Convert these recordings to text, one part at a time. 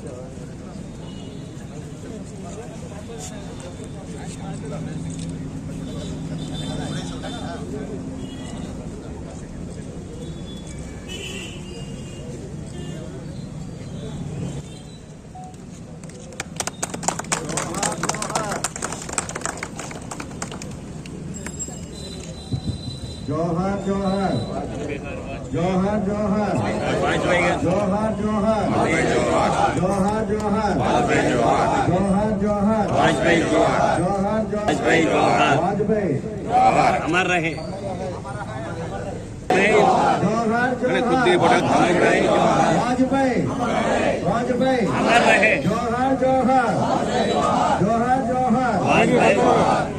Thank you. जोहर जोहर जोहर जोहर जोहर जोहर जोहर जोहर जोहर वाजपेयी जोहर वाजपेयी जोहर वाजपेयी अमर रहे मैंने खुद ही बड़ा खाना खाए वाजपेयी वाजपेयी अमर रहे जोहर जोहर जोहर जोहर वाजपेयी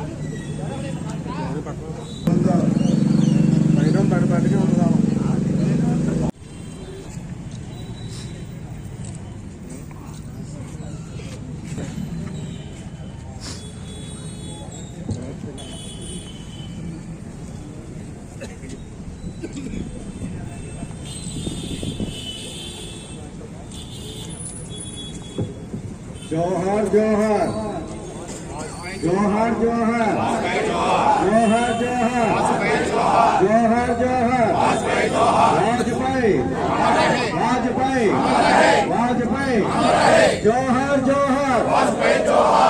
जोहार జోహార్ జోహార్ జోహార్ జోహార్ జోహార్ జోహార్ జోహార్ జోహార్ వాజ్పేయి వాజ్పేయి వాజ్పేయి జోహార్ జోహార్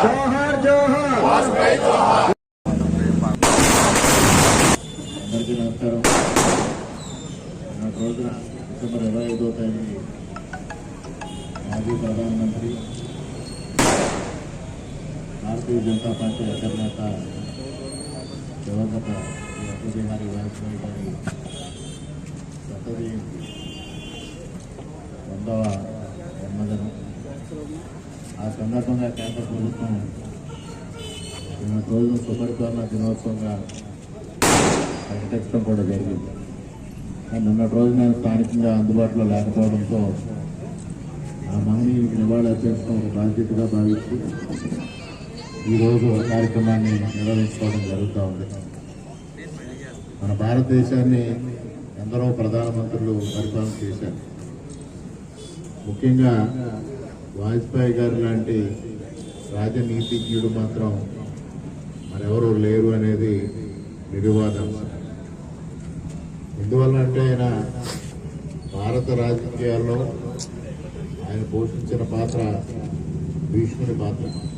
జోహార్ జోహార్ అందరికీ నమస్కారం నా రోజున డిసెంబర్ ఇరవై ఐదో తేదీ మాజీ ప్రధానమంత్రి భారతీయ జనతా పార్టీ అధినేత దివంగత అటల్ బిహారీ వాజ్పేయి గారి గత జయంతి వందవ జన్మదినం. ఆ సందర్భంగా కేంద్ర ప్రభుత్వం నిన్న రోజున సుపరిపాలన దినోత్సవంగా ప్రకటించడం కూడా జరిగింది. కానీ నిన్నటి రోజు నేను స్థానికంగా అందుబాటులో లేకపోవడంతో ఆ మహనీయుడికి నివాళి అర్పించడం ఒక బాధ్యతగా భావిస్తూ ఈరోజు కార్యక్రమాన్ని నిర్వహించుకోవడం జరుగుతూ ఉంది. మన భారతదేశాన్ని ఎందరో ప్రధానమంత్రులు పరిపాలన చేశారు. ముఖ్యంగా వాజ్పేయి గారు లాంటి రాజనీతిజ్ఞుడు మాత్రం మరెవరూ లేరు అనేది నిర్వాదం. ఎందువల్ల అంటే ఆయన భారత రాజకీయాల్లో ఆయన పోషించిన పాత్ర భీష్ముడి పాత్ర.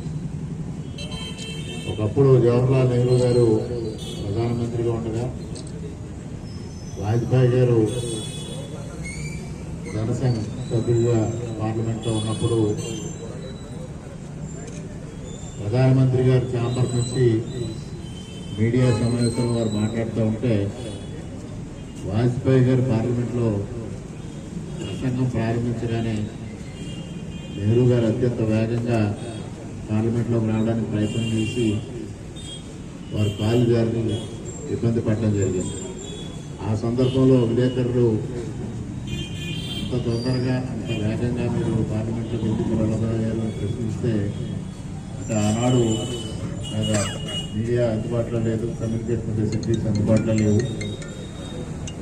ఒకప్పుడు జవహర్లాల్ నెహ్రూ గారు ప్రధానమంత్రిగా ఉండగా వాజ్పేయి గారు జనసంఘ్ సభ్యుడిగా పార్లమెంట్లో ఉన్నప్పుడు ప్రధానమంత్రి గారు ఛాంబర్ నుంచి మీడియా సమావేశంలో వారు మాట్లాడుతూ ఉంటే వాజ్పేయి గారు పార్లమెంట్లో ప్రసంగం ప్రారంభించగానే నెహ్రూ గారు అత్యంత వేగంగా పార్లమెంట్లోకి రావడానికి ప్రయత్నం చేసి వారు కాలు జారిని ఇబ్బంది పడడం జరిగింది. ఆ సందర్భంలో విలేకరులు అంత తొందరగా అంత వేగంగా మీరు పార్లమెంట్లోకి ఎందుకు వెళ్ళబోయారు అని ప్రశ్నిస్తే అంటే ఆనాడు లేదా మీడియా అందుబాటులో లేదు కమ్యూనికేషన్ ఫెసిలిటీస్ అందుబాటులో లేవు.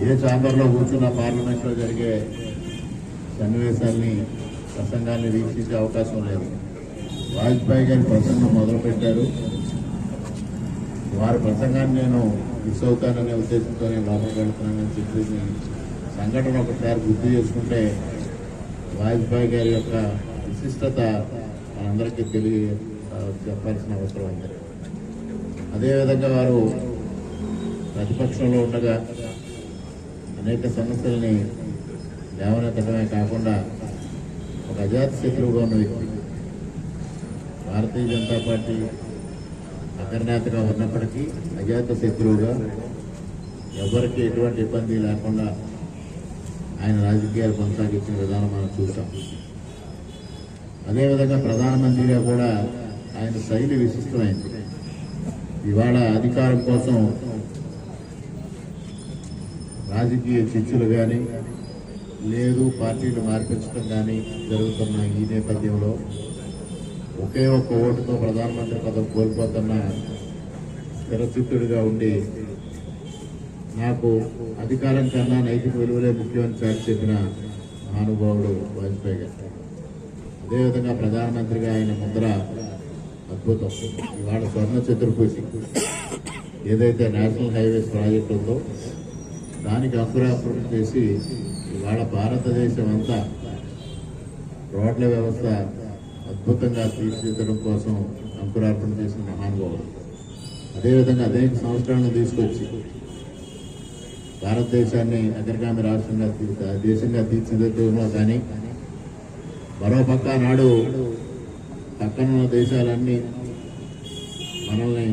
ఏ ఛాంబర్లో కూర్చున్న పార్లమెంట్లో జరిగే సన్నివేశాల్ని ప్రసంగాల్ని వీక్షించే అవకాశం లేదు. వాజ్పేయి గారి ప్రసంగం మొదలుపెట్టారు. వారి ప్రసంగాన్ని నేను మిస్ అవుతాననే ఉద్దేశంతో నేను లోపలికి వెళ్తున్నానని చెప్పేసి సంఘటన ఒకసారి గుర్తు చేసుకుంటే వాజ్పేయి గారి యొక్క విశిష్టత మనందరికీ తెలియ చెప్పాల్సిన అవసరం ఉంది. అదేవిధంగా వారు ప్రతిపక్షంలో ఉండగా అనేక సమస్యల్ని లేవనెత్తడమే కాకుండా ఒక అజాత శత్రువుగా ఉన్న వ్యక్తి భారతీయ జనతా పార్టీ అగ్రనేతగా ఉన్నప్పటికీ అజాత శత్రువుగా ఎవరికి ఎటువంటి ఇబ్బంది లేకుండా ఆయన రాజకీయాలు కొనసాగించిన విధానం మనం చూసాం. అదేవిధంగా ప్రధానమంత్రిగా కూడా ఆయన శైలి విశిష్టమైంది. ఇవాళ అధికారం కోసం రాజకీయ చిచ్చులు కానీ లేదు పార్టీలు మార్పించడం కానీ జరుగుతున్న ఈ నేపథ్యంలో ఒకే ఒక్క ఓటుతో ప్రధానమంత్రి పదవి కోల్పోతున్న స్థిరచిత్తుడిగా ఉండి నాకు అధికారం కన్నా నైతిక విలువలే ముఖ్యమని చాటి చెప్పిన మహానుభావుడు వాజ్పేయి గారు. అదేవిధంగా ప్రధానమంత్రిగా ఆయన ముద్ర అద్భుతం. ఇవాళ స్వర్ణ చతుర్భుజి ఏదైతే నేషనల్ హైవేస్ ప్రాజెక్ట్ ఉందో దానికి అంకురార్పణ చేసి ఇవాళ భారతదేశం అంతా రోడ్ల వ్యవస్థ అద్భుతంగా తీర్చిదిద్దడం కోసం అంకురార్పణ చేసిన మహానుభావుడు. అదేవిధంగా అనేక సంవత్సరాలను తీసుకొచ్చి భారతదేశాన్ని అగ్రగామి రాష్ట్రంగా తీ- దేశంగా తీర్చిదిద్దడంలో కానీ మరోపక్క నాడు పక్కనున్న దేశాలన్నీ మనల్ని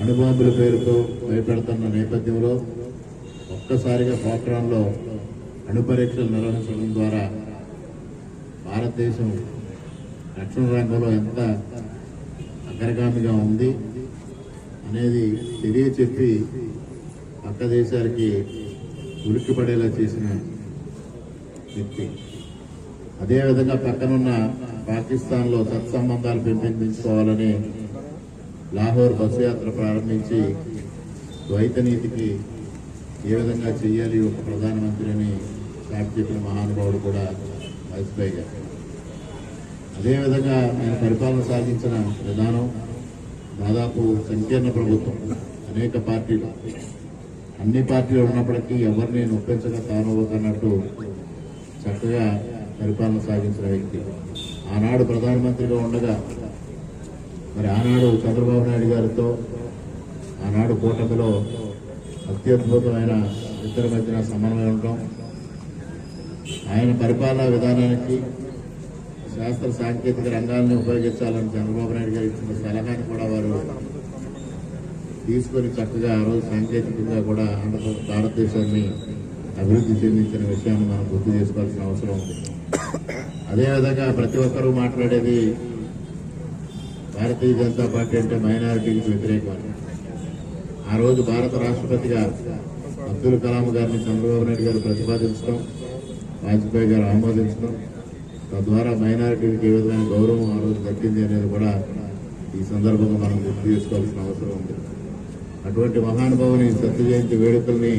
అణుబాంబుల పేరుతో భయపెడుతున్న నేపథ్యంలో ఒక్కసారిగా పోఖ్రాన్లో అణు పరీక్షలు నిర్వహించడం ద్వారా భారతదేశం రక్షణ రంగంలో ఎంత అగ్రగామిగా ఉంది అనేది తెలియచెప్పి పక్క దేశాలకి ఉలిక్కిపడేలా చేసిన వ్యక్తి. అదేవిధంగా పక్కనున్న పాకిస్తాన్లో సత్సంబంధాలు పెంపొందించుకోవాలని లాహోర్ బస్సు యాత్ర ప్రారంభించి ద్వైత నీతికి ఏ విధంగా చేయాలి ఒక ప్రధానమంత్రి అని చెప్పిన మహానుభావుడు కూడా వాజ్పేయి గారు. అదేవిధంగా ఆయన పరిపాలన సాగించిన విధానం దాదాపు సంకీర్ణ ప్రభుత్వం అనేక పార్టీలు. అన్ని పార్టీలు ఉన్నప్పటికీ ఎవరిని నొప్పించక తానవ్వకన్నట్టు చక్కగా పరిపాలన సాగించిన వ్యక్తి. ఆనాడు ప్రధానమంత్రిగా ఉండగా మరి ఆనాడు చంద్రబాబు నాయుడు గారితో ఆనాడు కూటమిలో అత్యద్భుతమైన ఇద్దరి మధ్యన సమన్వయం ఉండటం ఆయన పరిపాలనా విధానానికి శాస్త్ర సాంకేతిక రంగాన్ని ఉపయోగించాలని చంద్రబాబు నాయుడు గారు ఇచ్చిన సలహాను కూడా వారు తీసుకొని చక్కగా ఆ రోజు సాంకేతికంగా కూడా ఆంధ్రప్రదేశ్ భారతదేశాన్ని అభివృద్ధి చెందించిన విషయాన్ని మనం గుర్తు చేసుకోవాల్సిన అవసరం ఉంది. అదేవిధంగా ప్రతి ఒక్కరూ మాట్లాడేది భారతీయ జనతా పార్టీ అంటే మైనారిటీకి వ్యతిరేకమని. ఆ రోజు భారత రాష్ట్రపతిగా అబ్దుల్ కలాం గారిని చంద్రబాబు నాయుడు గారు ప్రతిపాదించడం వాజ్పేయి గారు ఆమోదించడం తద్వారా మైనారిటీలకు ఏ విధమైన గౌరవం ఆ రోజు దక్కింది అనేది కూడా ఈ సందర్భంగా మనం గుర్తు చేసుకోవాల్సిన అవసరం ఉంది. అటువంటి మహానుభావుని సత్య జయంతి వేడుకల్ని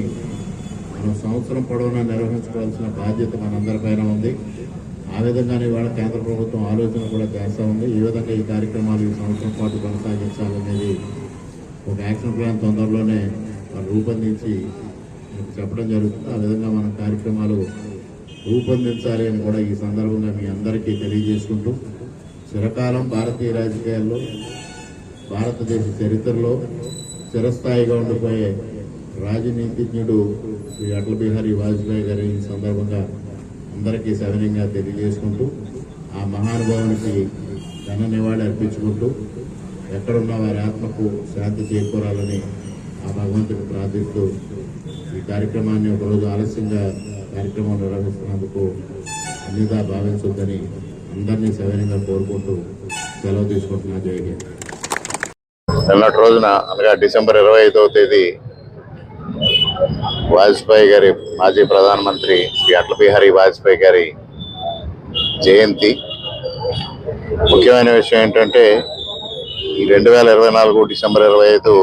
మనం సంవత్సరం పొడవునా నిర్వహించుకోవాల్సిన బాధ్యత మనందరిపైన ఉంది. ఆ విధంగానే ఇవాళ కేంద్ర ప్రభుత్వం ఆలోచన కూడా చేస్తూ ఉంది. ఈ విధంగా ఈ కార్యక్రమాలు ఈ సంవత్సరం పాటు కొనసాగించాలనేది ఒక యాక్షన్ ప్లాన్ తొందరలోనే రూపొందించి చెప్పడం జరుగుతుంది. ఆ విధంగా మన కార్యక్రమాలు రూపొందించాలి అని కూడా ఈ సందర్భంగా మీ అందరికీ తెలియజేసుకుంటూ చిరకాలం భారతీయ రాజకీయాల్లో భారతదేశ చరిత్రలో చిరస్థాయిగా ఉండిపోయే రాజనీతిజ్ఞుడు శ్రీ అటల్ బిహారీ వాజ్పేయి గారి ఈ సందర్భంగా అందరికీ సవినయంగా తెలియజేసుకుంటూ ఆ మహానుభావునికి ఘన నివాళి అర్పించుకుంటూ ఎక్కడున్న వారి ఆత్మకు శాంతి చేకూరాలని ఆ భగవంతుని ప్రార్థిస్తూ ఈ కార్యక్రమాన్ని ఒకరోజు ఆలస్యంగా కార్యక్రమం నిర్వహిస్తున్నందుకు అన్నిదా భావించొద్దని అందరినీ సవినయంగా కోరుకుంటూ సెలవు తీసుకుంటున్నా. జై నిన్నటి రోజున అనగా డిసెంబర్ ఇరవై ఐదవ తేదీ వాజ్పేయి గారి మాజీ ప్రధానమంత్రి శ్రీ అటల్ బిహారీ వాజ్పేయి గారి జయంతి. ముఖ్యమైన విషయం ఏంటంటే ఈ రెండు వేల ఇరవై నాలుగు డిసెంబర్ ఇరవై ఐదు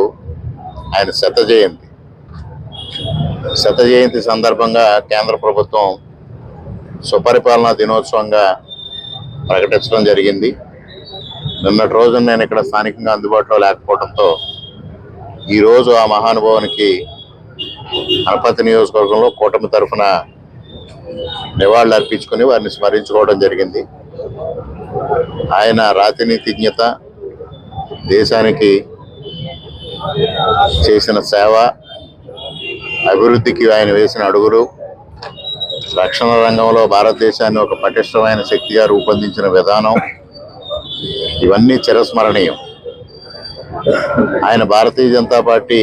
ఆయన శత జయంతి. శత జయంతి సందర్భంగా కేంద్ర ప్రభుత్వం సుపరిపాలనా దినోత్సవంగా ప్రకటించడం జరిగింది. నిన్నటి రోజున నేను ఇక్కడ స్థానికంగా అందుబాటులో లేకపోవడంతో ఈరోజు ఆ మహానుభావునికి అనపతి నియోజకవర్గంలో కూటమి తరఫున నివాళులు అర్పించుకుని వారిని స్మరించుకోవడం జరిగింది. ఆయన రాతినీతిజ్ఞత దేశానికి చేసిన సేవ అభివృద్ధికి ఆయన వేసిన అడుగులు రక్షణ రంగంలో భారతదేశాన్ని ఒక పటిష్టమైన శక్తిగా రూపొందించిన విధానం ఇవన్నీ చిరస్మరణీయం. ఆయన భారతీయ జనతా పార్టీ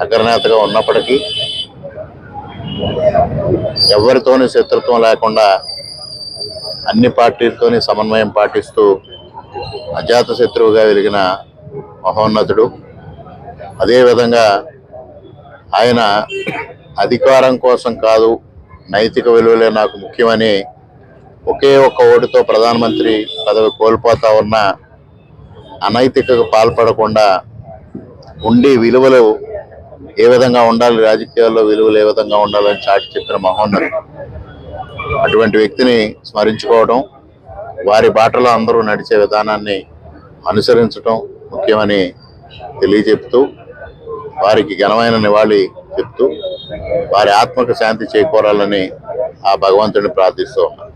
అగ్రనేతగా ఉన్నప్పటికీ ఎవరితోనూ శత్రుత్వం లేకుండా అన్ని పార్టీలతోని సమన్వయం పాటిస్తూ అజాత శత్రువుగా వెలిగిన మహోన్నతుడు. అదేవిధంగా ఆయన అధికారం కోసం కాదు నైతిక విలువలే నాకు ముఖ్యమని ఒకే ఒక్క ఓటుతో ప్రధానమంత్రి పదవి కోల్పోతా ఉన్న అనైతికకు పాల్పడకుండా ఉండే విలువలు ఏ విధంగా ఉండాలి రాజకీయాల్లో విలువలు ఏ విధంగా ఉండాలని చాటి చెప్పిన మహోన్నతుడు అటువంటి వ్యక్తిని స్మరించుకోవడం వారి బాటలో అందరూ నడిచే విధానాన్ని అనుసరించటం ముఖ్యమని తెలియజెప్తూ వారికి ఘనమైన నివాళి చెప్తూ వారి ఆత్మకు శాంతి చేకూరాలని ఆ భగవంతుడిని ప్రార్థిస్తూ ఉన్నాను